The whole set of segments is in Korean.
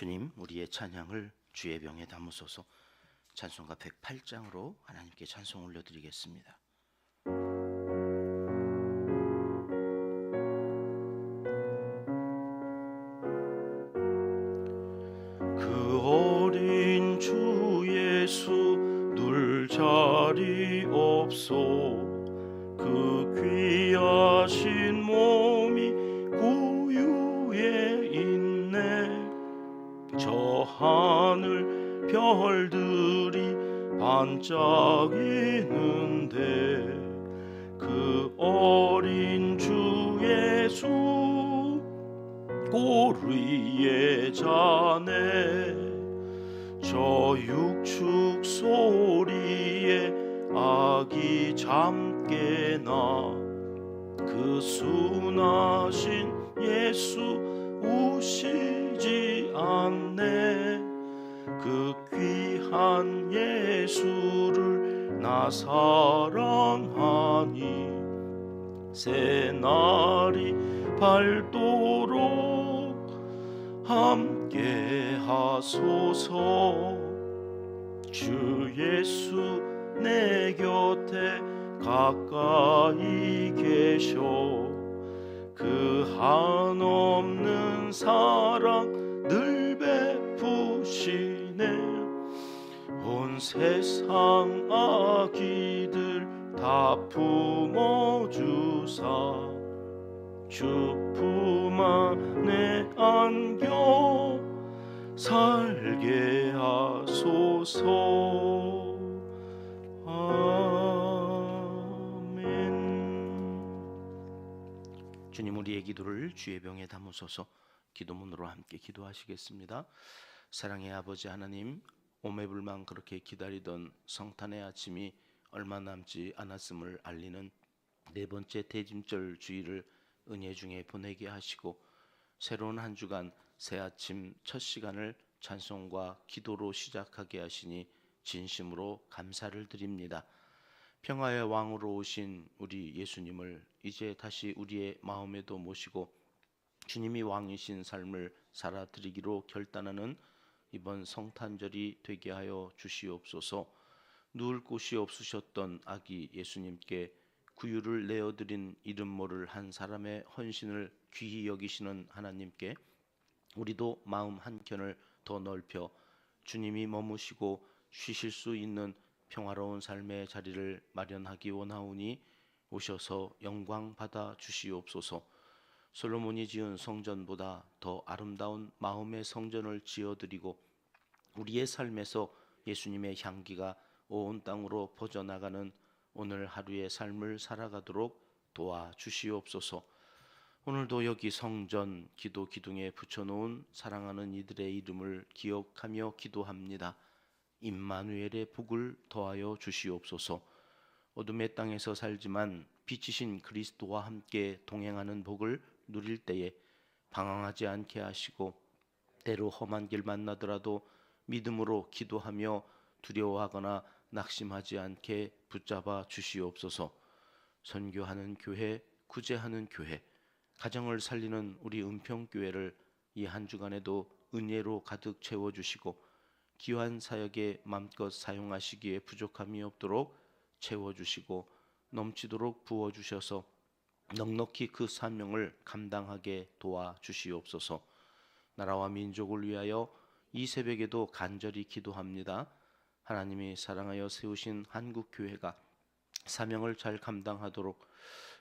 주님 우리의 찬양을 주의 병에 담으소서 찬송가 108장으로 하나님께 찬송 올려드리겠습니다. 별들이 반짝이는데 그 어린 주 예수 꼬리에 자네 저 육축 소리에 아기 잠깨나 그 순하신 예수 우시지 않네 그 귀한 예수를 나 사랑하니 새날이 밝도록 함께 하소서. 주 예수 내 곁에 가까이 계셔. 그 한없는 사랑 늘 베푸시네 온 세상 아기들 다 품어주사. 주 품 안에 안겨 살게 하소서. 아멘. 주님 우리의 기도를 주의 병에 담으소서. 기도문으로 함께 기도하시겠습니다. 사랑의 아버지 하나님 오매불망 그렇게 기다리던 성탄의 아침이 얼마 남지 않았음을 알리는 네 번째 대짐절 주일을 은혜 중에 보내게 하시고 새로운 한 주간 새 아침 첫 시간을 찬송과 기도로 시작하게 하시니 진심으로 감사를 드립니다. 평화의 왕으로 오신 우리 예수님을 이제 다시 우리의 마음에도 모시고 주님이 왕이신 삶을 살아드리기로 결단하는 이번 성탄절이 되게 하여 주시옵소서. 누울 곳이 없으셨던 아기 예수님께 구유를 내어드린 이름 모를 한 사람의 헌신을 귀히 여기시는 하나님께 우리도 마음 한켠을 더 넓혀 주님이 머무시고 쉬실 수 있는 평화로운 삶의 자리를 마련하기 원하오니 오셔서 영광 받아 주시옵소서. 솔로몬이 지은 성전보다 더 아름다운 마음의 성전을 지어드리고 우리의 삶에서 예수님의 향기가 온 땅으로 퍼져나가는 오늘 하루의 삶을 살아가도록 도와 주시옵소서. 오늘도 여기 성전 기도 기둥에 붙여놓은 사랑하는 이들의 이름을 기억하며 기도합니다. 임마누엘의 복을 더하여 주시옵소서. 어둠의 땅에서 살지만 빛이신 그리스도와 함께 동행하는 복을 누릴 때에 방황하지 않게 하시고 때로 험한 길 만나더라도 믿음으로 기도하며 두려워하거나 낙심하지 않게 붙잡아 주시옵소서. 선교하는 교회, 구제하는 교회, 가정을 살리는 우리 은평교회를 이 한 주간에도 은혜로 가득 채워 주시고 귀한 사역에 마음껏 사용하시기에 부족함이 없도록 채워 주시고 넘치도록 부어 주셔서 넉넉히 그 사명을 감당하게 도와 주시옵소서. 나라와 민족을 위하여 이 새벽에도 간절히 기도합니다. 하나님이 사랑하여 세우신 한국 교회가 사명을 잘 감당하도록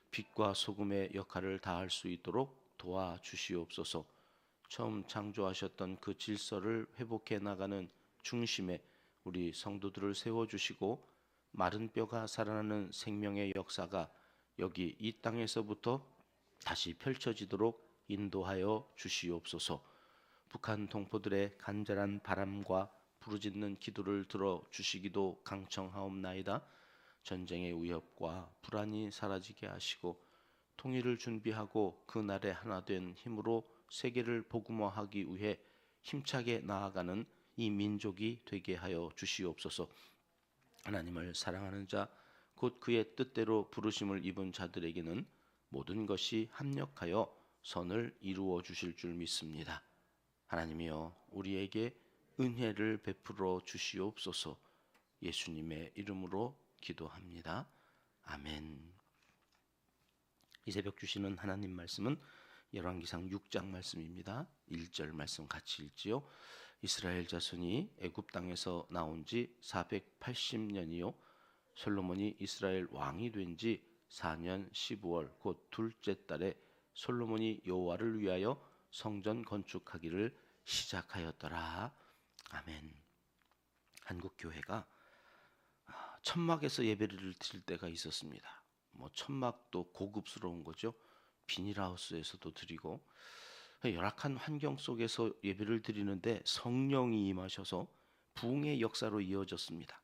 빛과 소금의 역할을 다할 수 있도록 도와 주시옵소서. 처음 창조하셨던 그 질서를 회복해 나가는 중심에 우리 성도들을 세워 주시고 마른 뼈가 살아나는 생명의 역사가 여기 이 땅에서부터 다시 펼쳐지도록 인도하여 주시옵소서. 북한 동포들의 간절한 바람과 부르짖는 기도를 들어 주시기도 강청하옵나이다. 전쟁의 위협과 불안이 사라지게 하시고 통일을 준비하고 그 날에 하나 된 힘으로 세계를 복음화하기 위해 힘차게 나아가는 이 민족이 되게 하여 주시옵소서. 하나님을 사랑하는 자, 곧 그의 뜻대로 부르심을 입은 자들에게는 모든 것이 합력하여 선을 이루어 주실 줄 믿습니다. 하나님이여 우리에게 은혜를 베풀어 주시옵소서 예수님의 이름으로 기도합니다. 아멘. 이 새벽 주시는 하나님 말씀은 열왕기상 6장 말씀입니다. 1절 말씀 같이 읽지요. 이스라엘 자손이 애굽 땅에서 나온 지 480년이요 솔로몬이 이스라엘 왕이 된 지 4년 15월 곧 둘째 달에 솔로몬이 여호와를 위하여 성전 건축하기를 시작하였더라. 아멘. 한국 교회가 아, 천막에서 예배를 드릴 때가 있었습니다. 뭐 천막도 고급스러운 거죠. 비닐하우스에서도 드리고 열악한 환경 속에서 예배를 드리는데 성령이 임하셔서 부흥의 역사로 이어졌습니다.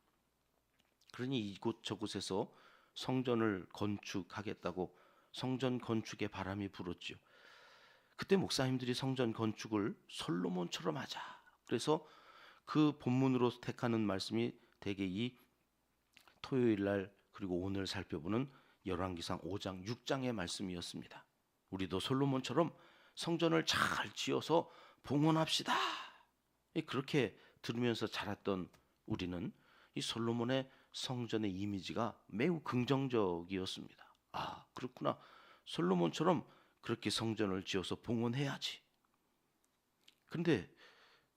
그러니 이곳 저곳에서 성전을 건축하겠다고 성전 건축의 바람이 불었죠. 그때 목사님들이 성전 건축을 솔로몬처럼 하자. 그래서 그 본문으로 택하는 말씀이 대개 이 토요일 날 그리고 오늘 살펴보는 열왕기상 5장 6장의 말씀이었습니다. 우리도 솔로몬처럼 성전을 잘 지어서 봉헌합시다. 그렇게 들으면서 자랐던 우리는 이 솔로몬의 성전의 이미지가 매우 긍정적이었습니다. 아, 그렇구나. 솔로몬처럼 그렇게 성전을 지어서 봉헌해야지. 근데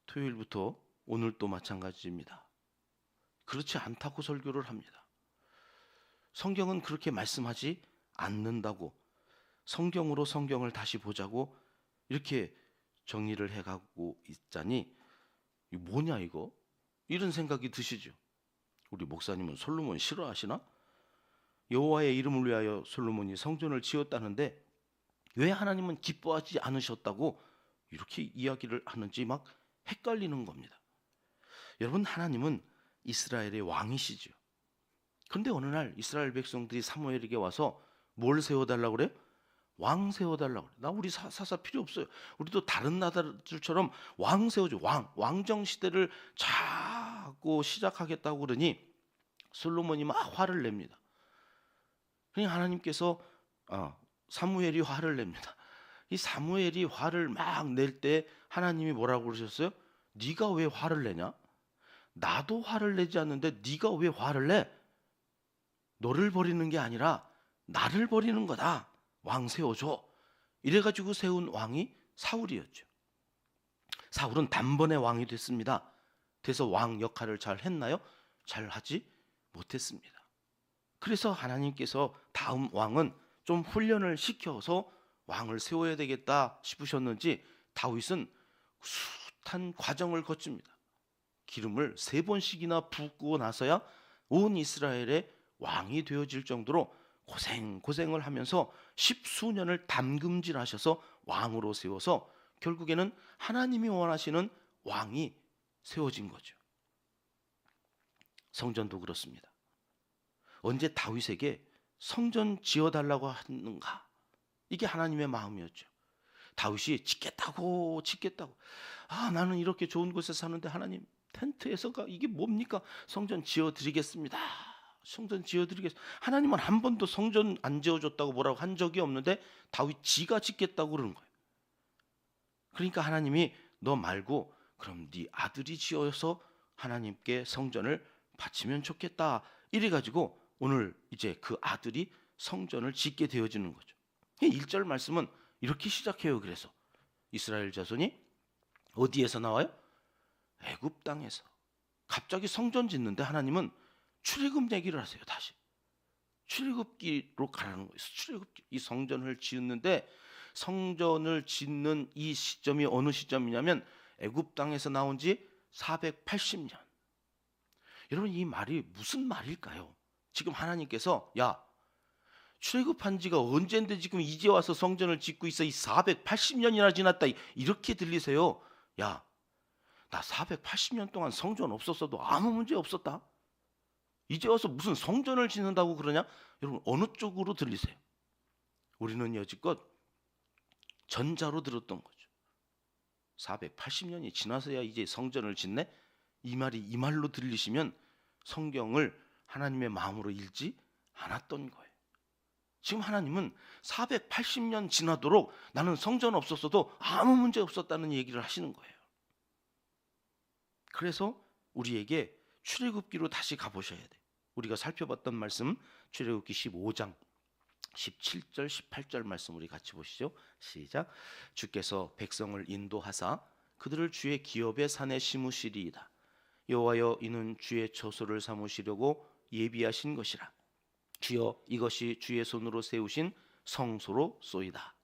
토요일부터 오늘 또 마찬가지입니다. 그렇지 않다고 설교를 합니다. 성경은 그렇게 말씀하지 않는다고 성경으로 성경을 다시 보자고 이렇게 정리를 해가고 있자니 이 뭐냐 이거 이런 생각이 드시죠. 우리 목사님은 솔로몬 싫어하시나? 여호와의 이름을 위하여 솔로몬이 성전을 지었다는데 왜 하나님은 기뻐하지 않으셨다고 이렇게 이야기를 하는지 막 헷갈리는 겁니다. 여러분 하나님은 이스라엘의 왕이시죠. 그런데 어느 날 이스라엘 백성들이 사무엘에게 와서 뭘 세워달라고 그래요? 왕 세워달라고 그래. 나 우리 사, 사사 필요 없어요. 우리도 다른 나라들처럼 왕 세워줘. 왕. 왕정 시대를 자꾸 시작하겠다고 그러니 솔로몬이 막 화를 냅니다. 그러 하나님께서 어, 사무엘이 화를 냅니다. 이 사무엘이 화를 막 낼 때 하나님이 뭐라고 그러셨어요? 네가 왜 화를 내냐? 나도 화를 내지 않는데 네가 왜 화를 내? 너를 버리는 게 아니라 나를 버리는 거다. 왕 세워줘. 이래가지고 세운 왕이 사울이었죠. 사울은 단번에 왕이 됐습니다. 그래서 왕 역할을 잘 했나요? 잘 하지 못했습니다. 그래서 하나님께서 다음 왕은 좀 훈련을 시켜서 왕을 세워야 되겠다 싶으셨는지 다윗은 숱한 과정을 거칩니다. 기름을 세 번씩이나 붓고 나서야 온 이스라엘의 왕이 되어질 정도로 고생 고생을 하면서 십수년을 담금질하셔서 왕으로 세워서 결국에는 하나님이 원하시는 왕이 세워진 거죠. 성전도 그렇습니다. 언제 다윗에게 성전 지어달라고 하는가? 이게 하나님의 마음이었죠. 다윗이 짓겠다고 짓겠다고. 아 나는 이렇게 좋은 곳에 사는데 하나님 텐트에서가 이게 뭡니까? 성전 지어드리겠습니다. 성전 지어드리겠. 하나님은 한 번도 성전 안 지어줬다고 뭐라고 한 적이 없는데 다윗 지가 짓겠다고 그러는 거예요. 그러니까 하나님이 너 말고 그럼 네 아들이 지어서 하나님께 성전을 바치면 좋겠다. 이래 가지고 오늘 이제 그 아들이 성전을 짓게 되어지는 거죠. 1절 말씀은 이렇게 시작해요. 그래서 이스라엘 자손이 어디에서 나와요? 애굽 땅에서. 갑자기 성전 짓는데 하나님은 출애굽 얘기를 하세요. 다시 출애굽기로 가라는 거예요. 출애굽기 이 성전을 지었는데 성전을 짓는 이 시점이 어느 시점이냐면 애굽 땅에서 나온 지 480년. 여러분 이 말이 무슨 말일까요? 지금 하나님께서 야 출애굽한 지가 언젠데 지금 이제 와서 성전을 짓고 있어 이 480년이나 지났다 이렇게 들리세요? 야 나 480년 동안 성전 없었어도 아무 문제 없었다. 이제 와서 무슨 성전을 짓는다고 그러냐? 여러분 어느 쪽으로 들리세요? 우리는 여지껏 전자로 들었던 거죠. 480년이 지나서야 이제 성전을 짓네? 이 말이 이 말로 들리시면 성경을 하나님의 마음으로 읽지 않았던 거예요. 지금 하나님은 480년 지나도록 나는 성전 없었어도 아무 문제 없었다는 얘기를 하시는 거예요. 그래서 우리에게 출애굽기로 다시 가보셔야 돼. 우리가 살펴봤던 말씀 출애굽기 15장 17절 18절 말씀 우리 같이 보시죠. 시작. 주께서 백성을 인도하사 그들을 주의 기업의 산에 심으시리이다. 여호와여 이는 주의 처소를 삼으시려고 예비하신 것이라. 주여 이것이 주의 손으로 세우신 성소로 쏘이다.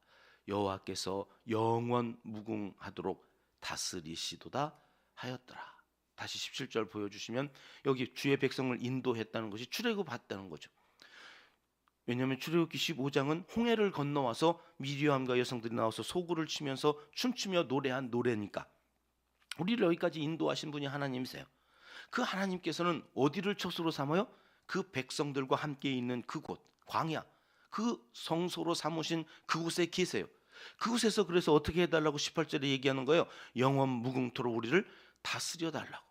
여호와께서 영원 무궁하도록 다스리시도다 하였더라. 다시 17절 보여주시면 여기 주의 백성을 인도했다는 것이 출애굽했다는 거죠. 왜냐하면 출애굽기 15장은 홍해를 건너와서 미리암과 여성들이 나와서 소구를 치면서 춤추며 노래한 노래니까 우리를 여기까지 인도하신 분이 하나님이세요. 그 하나님께서는 어디를 처소로 삼아요? 그 백성들과 함께 있는 그곳 광야 그 성소로 삼으신 그곳에 계세요. 그곳에서 그래서 어떻게 해달라고 18절에 얘기하는 거예요. 영원 무궁토로 우리를 다스려 달라고.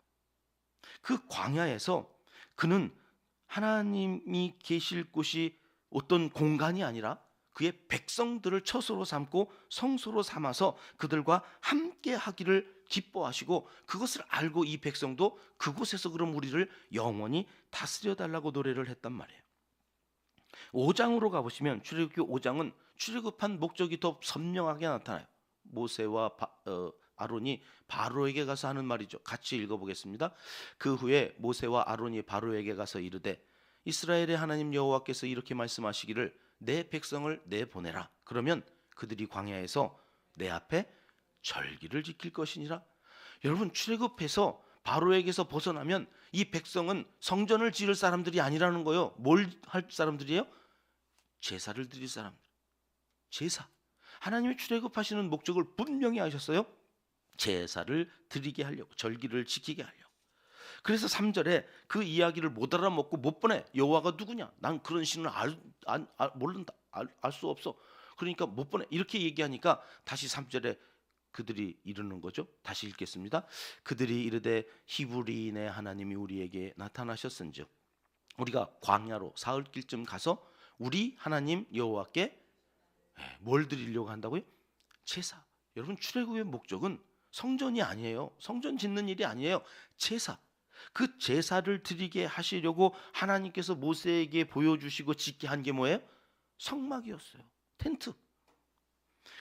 그 광야에서 그는 하나님이 계실 곳이 어떤 공간이 아니라 그의 백성들을 처소로 삼고 성소로 삼아서 그들과 함께 하기를 기뻐하시고 그것을 알고 이 백성도 그곳에서 그럼 우리를 영원히 다스려 달라고 노래를 했단 말이에요. 5장으로 가보시면 출애굽기 5장은 출애굽한 목적이 더 선명하게 나타나요. 모세와 바, 어, 아론이 바로에게 가서 하는 말이죠. 같이 읽어보겠습니다. 그 후에 모세와 아론이 바로에게 가서 이르되 이스라엘의 하나님 여호와께서 이렇게 말씀하시기를 내 백성을 내 보내라. 그러면 그들이 광야에서 내 앞에 절기를 지킬 것이니라. 여러분 출애굽해서 바로에게서 벗어나면 이 백성은 성전을 지을 사람들이 아니라는 거요. 뭘 할 사람들이에요? 제사를 드릴 사람들. 제사. 하나님이 출애굽하시는 목적을 분명히 하셨어요. 제사를 드리게 하려고, 절기를 지키게 하려고. 그래서 3절에 그 이야기를 못 알아먹고 못 보내. 여호와가 누구냐? 난 그런 신을 알, 알, 알 모른다. 알 수 없어. 그러니까 못 보내. 이렇게 얘기하니까 다시 3절에 그들이 이르는 거죠. 다시 읽겠습니다. 그들이 이르되 히브리인의 하나님이 우리에게 나타나셨은즉 우리가 광야로 사흘 길쯤 가서 우리 하나님 여호와께 예, 뭘 드리려고 한다고요? 제사. 여러분 출애굽의 목적은 성전이 아니에요. 성전 짓는 일이 아니에요. 제사. 그 제사를 드리게 하시려고 하나님께서 모세에게 보여주시고 짓게 한 게 뭐예요? 성막이었어요. 텐트.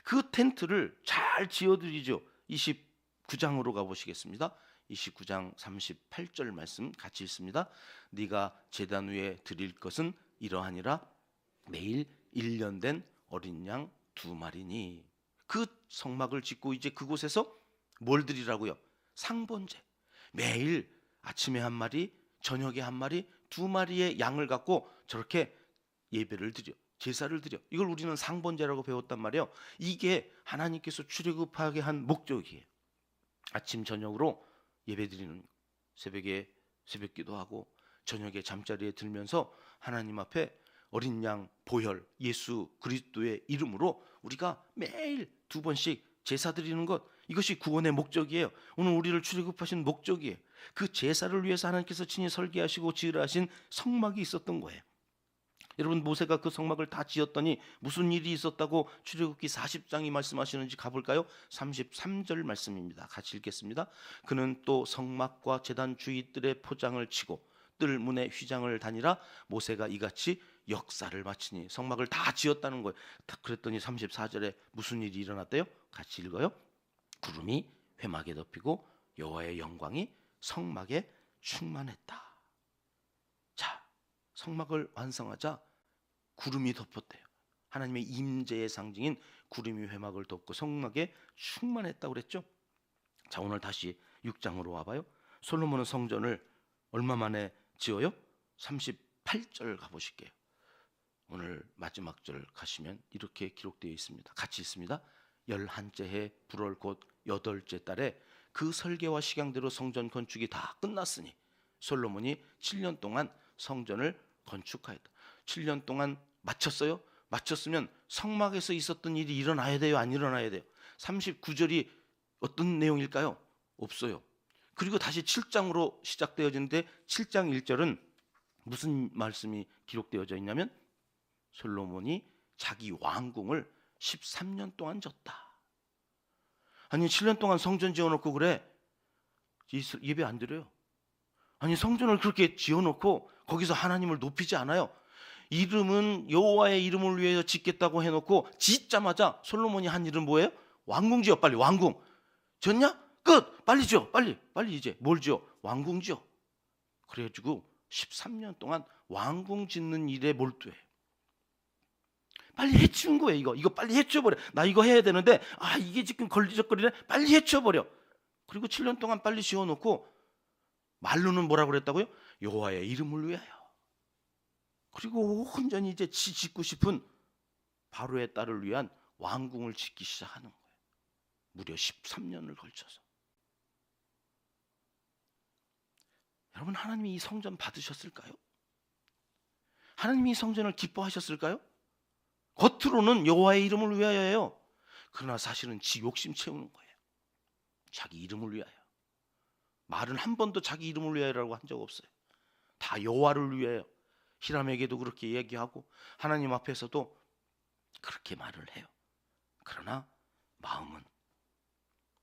그 텐트를 잘 지어드리죠. 29장으로 가보시겠습니다. 29장 38절 말씀 같이 읽습니다. 네가 제단 위에 드릴 것은 이러하니라 매일 1년 된 어린 양 두 마리니 그 성막을 짓고 이제 그곳에서 뭘 드리라고요? 상번제 매일 아침에 한 마리 저녁에 한 마리 두 마리의 양을 갖고 저렇게 예배를 드려 제사를 드려. 이걸 우리는 상번제라고 배웠단 말이에요. 이게 하나님께서 출애굽하게 한 목적이에요. 아침 저녁으로 예배 드리는 새벽에 새벽 기도 하고 저녁에 잠자리에 들면서 하나님 앞에 어린 양 보혈 예수 그리스도의 이름으로 우리가 매일 두 번씩 제사 드리는 것 이것이 구원의 목적이에요. 오늘 우리를 출애굽하신 목적이에요. 그 제사를 위해서 하나님께서 친히 설계하시고 지으라 하신 성막이 있었던 거예요. 여러분 모세가 그 성막을 다 지었더니 무슨 일이 있었다고 출애굽기 40장이 말씀하시는지 가볼까요? 33절 말씀입니다. 같이 읽겠습니다. 그는 또 성막과 제단 주위들의 포장을 치고 뜰 문에 휘장을 다니라 모세가 이같이 역사를 마치니 성막을 다 지었다는 거예요. 그랬더니 34절에 무슨 일이 일어났대요? 같이 읽어요. 구름이 회막에 덮이고 여호와의 영광이 성막에 충만했다. 성막을 완성하자 구름이 덮었대요. 하나님의 임재의 상징인 구름이 회막을 덮고 성막에 충만했다고 그랬죠. 자, 오늘 다시 6장으로 와봐요. 솔로몬은 성전을 얼마 만에 지어요? 38절 가보실게요. 오늘 마지막 절 가시면 이렇게 기록되어 있습니다. 같이 있습니다. 열한째 해 불월 곧 여덟째 달에 그 설계와 식양대로 성전 건축이 다 끝났으니 솔로몬이 7년 동안 성전을 건축하였다. 7년 동안 마쳤어요? 마쳤으면 성막에서 있었던 일이 일어나야 돼요? 안 일어나야 돼요? 39절이 어떤 내용일까요? 없어요. 그리고 다시 7장으로 시작되어지는데 7장 1절은 무슨 말씀이 기록되어져 있냐면 솔로몬이 자기 왕궁을 13년 동안 졌다. 아니 7년 동안 성전 지어놓고 그래. 예배 안 드려요. 아니 성전을 그렇게 지어놓고 거기서 하나님을 높이지 않아요. 이름은 여호와의 이름을 위해서 짓겠다고 해놓고 짓자마자 솔로몬이 한 일은 뭐예요? 왕궁 지어 빨리 왕궁. 졌냐? 끝. 빨리 지어 빨리 빨리 이제 뭘 지어? 왕궁 지어. 그래가지고 13년 동안 왕궁 짓는 일에 몰두해. 빨리 해치운 거예요 이거. 이거 빨리 해치워버려. 나 이거 해야 되는데 아 이게 지금 걸리적거리네. 빨리 해치워버려. 그리고 7년 동안 빨리 지어놓고 말로는 뭐라고 그랬다고요? 여호와의 이름을 위하여. 그리고 온전히 이제 지 짓고 싶은 바로의 딸을 위한 왕궁을 짓기 시작하는 거예요. 무려 13년을 걸쳐서. 여러분 하나님이 이 성전 받으셨을까요? 하나님이 이 성전을 기뻐하셨을까요? 겉으로는 여호와의 이름을 위하여예요. 그러나 사실은 지 욕심 채우는 거예요. 자기 이름을 위하여. 말은 한 번도 자기 이름을 위하여라고 한 적 없어요. 다 여호와를 위하여. 히람에게도 그렇게 얘기하고 하나님 앞에서도 그렇게 말을 해요. 그러나 마음은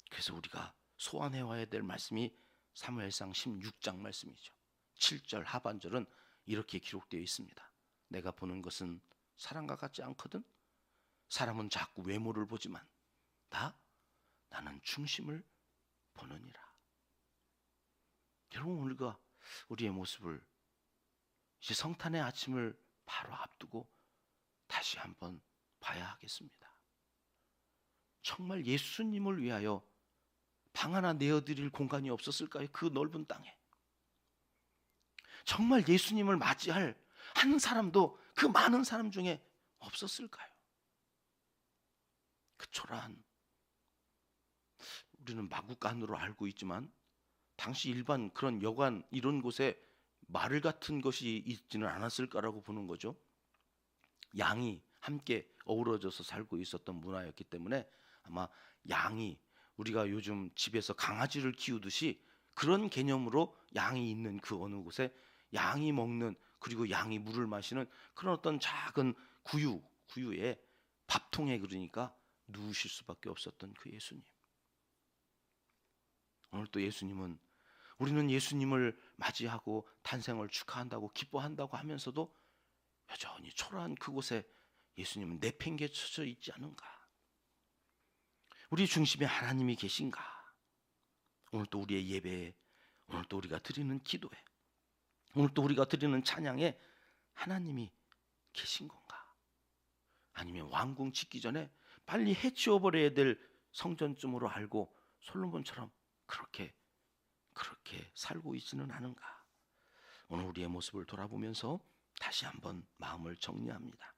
그래서 우리가 소환해 와야 될 말씀이 사무엘상 16장 말씀이죠. 7절 하반절은 이렇게 기록되어 있습니다. 내가 보는 것은 사람과 같지 않거든. 사람은 자꾸 외모를 보지만 나 나는 중심을 보느니라. 여러분 우리가 우리의 모습을 이제 성탄의 아침을 바로 앞두고 다시 한번 봐야 하겠습니다. 정말 예수님을 위하여 방 하나 내어드릴 공간이 없었을까요? 그 넓은 땅에. 정말 예수님을 맞이할 한 사람도 그 많은 사람 중에 없었을까요? 그 초라한 우리는 마구간으로 알고 있지만 당시 일반 그런 여관 이런 곳에 말 같은 것이 있지는 않았을까라고 보는 거죠. 양이 함께 어우러져서 살고 있었던 문화였기 때문에 아마 양이 우리가 요즘 집에서 강아지를 키우듯이 그런 개념으로 양이 있는 그 어느 곳에 양이 먹는 그리고 양이 물을 마시는 그런 어떤 작은 구유 구유에 밥통에 그러니까 누우실 수밖에 없었던 그 예수님. 오늘 또 예수님은 우리는 예수님을 맞이하고 탄생을 축하한다고 기뻐한다고 하면서도 여전히 초라한 그곳에 예수님은 내팽개쳐져 있지 않은가? 우리 중심에 하나님이 계신가? 오늘 또 우리의 예배에 오늘 또 우리가 드리는 기도에 오늘 또 우리가 드리는 찬양에 하나님이 계신 건가? 아니면 왕궁 짓기 전에 빨리 해치워 버려야 될 성전쯤으로 알고 솔로몬처럼 그렇게 그렇게 살고 있지는 않은가? 오늘 우리의 모습을 돌아보면서 다시 한번 마음을 정리합니다.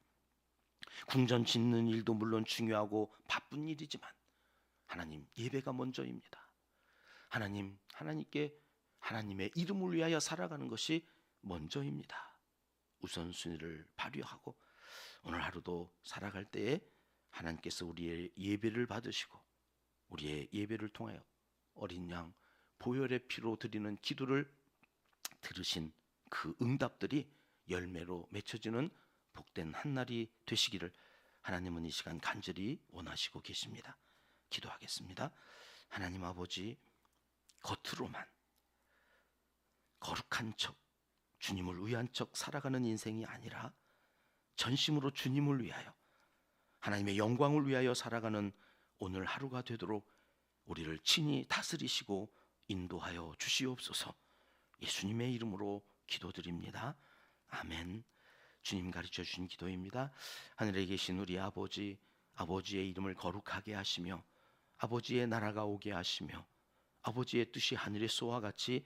궁전 짓는 일도 물론 중요하고 바쁜 일이지만 하나님 예배가 먼저입니다. 하나님 하나님께 하나님의 이름을 위하여 살아가는 것이 먼저입니다. 우선순위를 발휘하고 오늘 하루도 살아갈 때에 하나님께서 우리의 예배를 받으시고 우리의 예배를 통하여 어린 양 보혈의 피로 드리는 기도를 들으신 그 응답들이 열매로 맺혀지는 복된 한 날이 되시기를 하나님은 이 시간 간절히 원하시고 계십니다. 기도하겠습니다. 하나님 아버지 겉으로만 거룩한 척 주님을 위한 척 살아가는 인생이 아니라 전심으로 주님을 위하여 하나님의 영광을 위하여 살아가는 오늘 하루가 되도록 우리를 친히 다스리시고 인도하여 주시옵소서. 예수님의 이름으로 기도드립니다. 아멘. 주님 가르쳐 주신 기도입니다. 하늘에 계신 우리 아버지, 아버지의 이름을 거룩하게 하시며 아버지의 나라가 오게 하시며 아버지의 뜻이 하늘에서와 같이